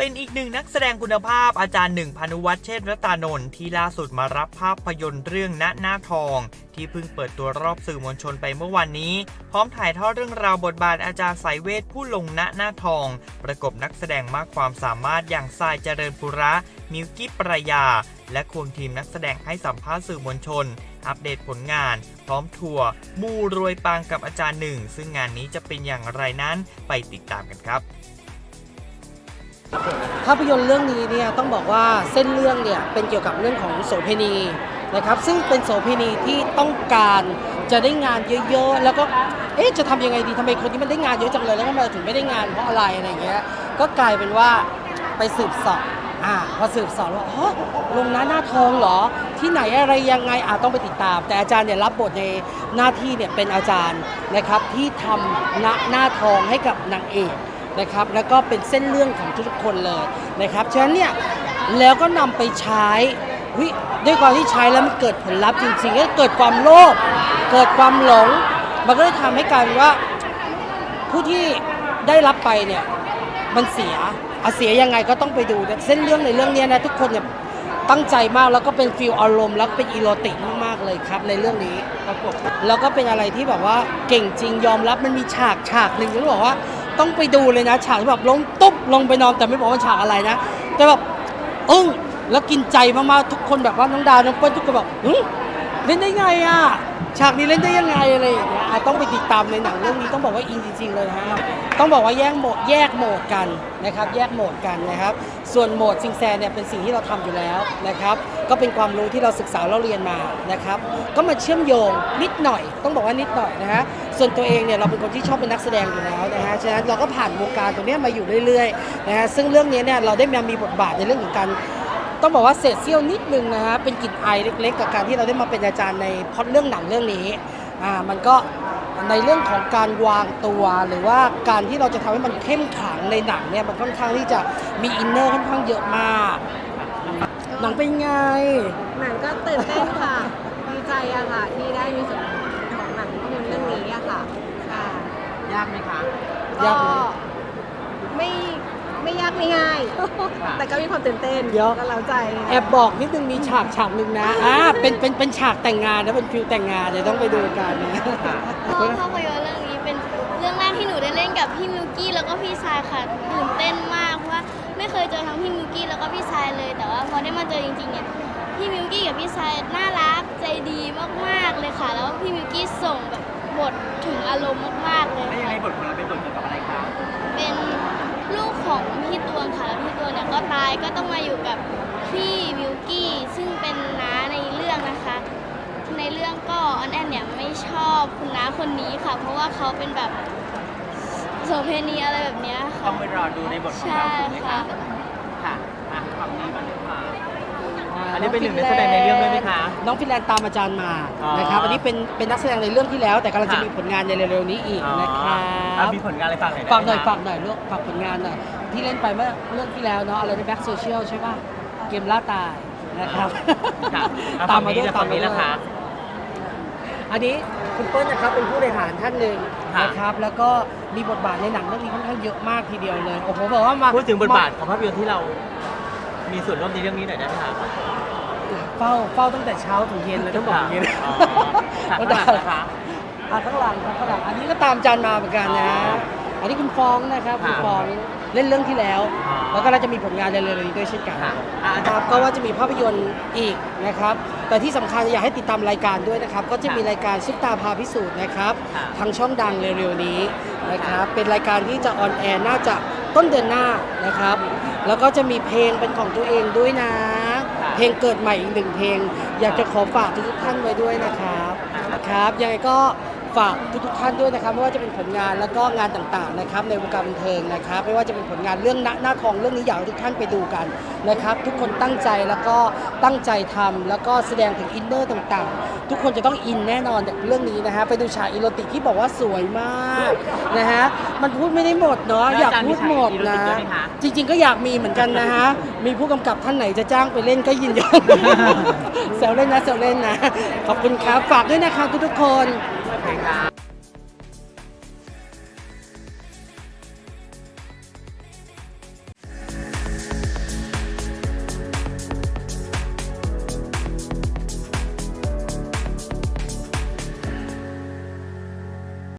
เป็นอีกหนึ่งนักแสดงคุณภาพอาจารย์หนึ่งพานุวัฒน์เชษรัตานนท์ที่ล่าสุดมารับภาพยนตร์เรื่องณหน้าทอง ที่เพิ่งเปิดตัวรอบสื่อมวลชนไปเมื่อวันนี้ พร้อมถ่ายทอดเรื่องราวบทบาทอาจารย์สายเวทผู้ลงณหน้าทอง ประกบนักแสดงมากความสามารถอย่างทรายเจริญปุระ มิวกี้ปรายา และควงทีมนักแสดงให้สัมภาษณ์สื่อมวลชน อัปเดตผลงาน พร้อมทัวร์มูรวยปังกับอาจารย์หนึ่งซึ่งงานนี้จะเป็นอย่างไรนั้นไปติดตามกันครับ ภาพยนตร์เรื่องนี้เนี่ยต้องบอกว่าเส้นเรื่องเนี่ยเป็นเกี่ยวกับเรื่องของโสเภณีนะครับซึ่งเป็นโสเภณีที่ต้องการจะได้งานเยอะๆ แล้วก็เอ๊ะจะทำยังไงดีทำไมคนที่มันได้งานเยอะจังเลยแล้วทำไมถึงไม่ได้งานเพราะอะไรอะไรเงี้ยก็กลายเป็นว่าไปสืบสอบอ่าพอสืบสอบว่าอ๋อลงหน้าหน้าทองเหรอ ที่ไหนอะไรยังไงอาต้องไปติดตาม แต่อาจารย์เนี่ยรับบทในหน้าที่เนี่ยเป็นอาจารย์นะครับที่ทำหน้าหน้าทองให้กับนางเอก นะครับแล้วก็เป็นเส้นเรื่องของทุกคนเลยนะครับฉะนั้นเนี่ยแล้วก็นำไปใช้วิด้วยความที่ใช้แล้วมันเกิดผลลัพธ์จริงๆก็เกิดความโลภเกิดความหลง มันก็เลยทำให้กายเป็นว่าผู้ที่ได้รับไปเนี่ยมันเสียอะเสียยังไงก็ต้องไปดูเนี่ยเส้นเรื่องในเรื่องนี้นะทุกคนเนี่ยตั้งใจมากแล้วก็เป็นฟิลอารมณ์แล้วเป็นอีโรติกมากๆเลยครับในเรื่องนี้ประกบแล้วก็เป็นอะไรที่แบบว่าเก่งจริงยอมรับมันมีฉากฉากหนึ่งที่บอกว่า ต้องไปดูเลยนะ ฉากที่แบบลงตุ๊บลงไปนอนแต่ไม่บอกว่าฉากอะไรนะ แต่แบบอึ้งแล้วกินใจมากๆทุกคนแบบว่าน้องดาวน้องเปิ้ลทุกคนแบบเล่นได้ไงอะฉากนี้เล่นได้ยังไงอะไรอย่างเงี้ยต้องไปติดตามในหนังเรื่องนี้ต้องบอกว่าอินจริงๆเลยนะฮะต้องบอกว่าแยกโหมดแยกโหมดกันนะครับ แยกโหมดกันนะครับ ส่วนโหมดซิงแซเนี่ยเป็นสิ่งที่เราทำอยู่แล้วนะครับ ก็เป็นความรู้ที่เราศึกษาเราเรียนมานะครับ ก็มาเชื่อมโยงนิดหน่อย ต้องบอกว่านิดหน่อยนะฮะ ส่วนตัวเองเนี่ยเราเป็นคนที่ชอบเป็นนักแสดงอยู่แล้วนะฮะฉะนั้นเราก็ผ่านวงการตรงเนี้ยมาอยู่เรื่อยๆนะฮะซึ่งเรื่องนี้เนี่ยเราได้มามีบทบาทในเรื่องของการต้องบอกว่าเศษเสี้ยวนิดนึงนะฮะเป็นกลิ่นไอเล็กๆ กับการที่เราได้มาเป็นอาจารย์ในพอดเรื่องหนังเรื่องนี้อ่ามันก็ในเรื่องของการวางตัวหรือว่าการที่เราจะทำให้มันเข้มขังในหนังเนี่ยมันค่อนข้างที่จะมีอินเนอร์ค่อนข้างเยอะมากหนังเป็นไง หนังก็ตื่นเต้นค่ะ ดีใจอะค่ะ ที่ได้มีส่วนของหนังภาพยนตร์เรื่องนี้อะค่ะค่ะ ยากไหมคะ ก็ยากไหมไม่ไม่ยากไม่ง่าย แต่ก็มีความตื่นเต้นเดี๋ยว ก็เล้าใจแอบบอกนิดนึงมีฉากฉากหนึ่งนะอ่าเป็นเป็นเป็นฉากแต่งงานนะเป็นฟิลแต่งงานเดี๋ยวต้องไปดูกันนะก็ภาพยนตร์เรื่องนี้เป็นเรื่องแรกที่หนูได้เล่นกับพี่มิวกี้แล้วก็พี่ชายค่ะตื่นเต้นมากเพราะว่าไม่เคยเจอทั้งพี่มิวกี้แล้วก็พี่ชายเลย แต่ว่าพอได้มาเจอจริงๆเนี่ยพี่มิวกี้กับพี่ชายน่ารักใจดีมากๆเลยค่ะ แล้วพี่มิวกี้ส่งแบบ บทถึงอารมณ์มากๆเลยแล้วยังค่ะไงบทของเราเป็นบทเกี่ยวกับอะไรครับเป็นลูกของพี่ตวงค่ะแล้วพี่ตวงเนี่ยก็ตายก็ต้องมาอยู่กับพี่มิวกี้ซึ่งเป็นน้าในเรื่องนะคะ ในเรื่องก็ออนแอนเนี่ยไม่ชอบคุณน้าคนนี้ค่ะ เพราะว่าเขาเป็นแบบโสเพณีอะไรแบบเนี้ยต้ค่ะองไปรอดูในบทของใช่เราถูกไหมคค่ะรับค่ะอะฝั่งนี้บ้างดีกว่า อันนี้เป็นหนึ่งนักแสดงในเรื่องด้วยไหมคะน้องฟินแลนด์ตามอาจารย์มาอ๋อ นะครับอันนี้เป็นเป็นนักแสดงในเรื่องที่แล้ว แต่กำลังจะค่ะมีผลงานในเร็วๆนี้อีกนะครัอะบมีผลงานอะไรฝากหน่อยได้ฝากหน่อยไมฝากหน่อยลูกฝากผลงานหน่อยที่เล่นไปเมื่อเรื่องที่แล้วเนาะอะไรในแบ็กโซเชียลใช่ป่ะเกมล่าตายนะครับค่ะอะตาฝั่มงมานี้ด้วยจะตาฝั่มงมานี้ด้วยนะคะ อันนี้คุณเปิ้ลนะครับเป็นผู้บริหารท่านหนึ่งค่ะ นะครับแล้วก็มีบทบาทในหนังเรื่องนี้ค่อนข้างเยอะมากทีเดียวเลยโอ้โหบอกว่ามาพูดถึงบทบาทของภาพยนตร์ที่เรา มีส่วนร่วมในเรื่องนี้หน่อยได้ไหมคะเฝ้าเฝ้าตั้งแต่เช้าถึงเย็นเลยต้องบอกอย่างนี้นะอ๋อค่ะบทข้างหลับางทนะคะอะข้างหลังครับข้างหลังอันนี้ก็ตามจานมาเหมือนกันนะ อันนี้คุณฟองนะครับคุณค่ะฟองเล่นเรื่องที่แล้วอ๋อแล้วก็เราจะมีผลงานในเร็วๆนี้ด้วยเช่นกันค่ะอะนะครับก็ว่าจะมีภาพยนตร์อีกนะครับ แต่ที่สำคัญอยากให้ติดตามรายการด้วยนะครับ ก็จะมีรายการซุปตาพาพิสูจน์นะครับ ค่ะทางช่องดังเร็วๆนี้นะครับ เป็นรายการที่จะออนแอร์น่าจะต้นเดือนหน้านะครับ แล้วก็จะมีเพลงเป็นของตัวเองด้วยนะค่ะเพลงเกิดใหม่อีกหนึ่งเพลง อยากจะขอฝากทุกๆท่านไว้ด้วยนะครับครับยังไงก็ ฝากทุกๆท่านด้วยนะครับไม่ว่าจะเป็นผลงานแล้วก็งานต่างๆนะครับในวงการบันเทิงนะครับไม่ว่าจะเป็นผลงานเรื่องณหน้าทองเรื่องนี้อยากให้ทุกท่านไปดูกันนะครับ ทุกคนตั้งใจแล้วก็ตั้งใจทำแล้วก็แสดงถึงอินเนอร์ต่างๆ ทุกคนจะต้องอินแน่นอนกับเรื่องนี้นะฮะไปดูฉากอีโรติกที่บอกว่าสวยมากนะฮะมันพูดไม่ได้หมดเนาะอยากพูดหมดนะ จริง ๆ ก็อยากมีเหมือนกันนะฮะมีผู้กำกับท่านไหนจะจ้างไปเล่นก็ยินยอมแซวเล่นนะแซวเล่นนะขอบคุณครับฝากด้วยนะครับทุกๆคน โอเคครับ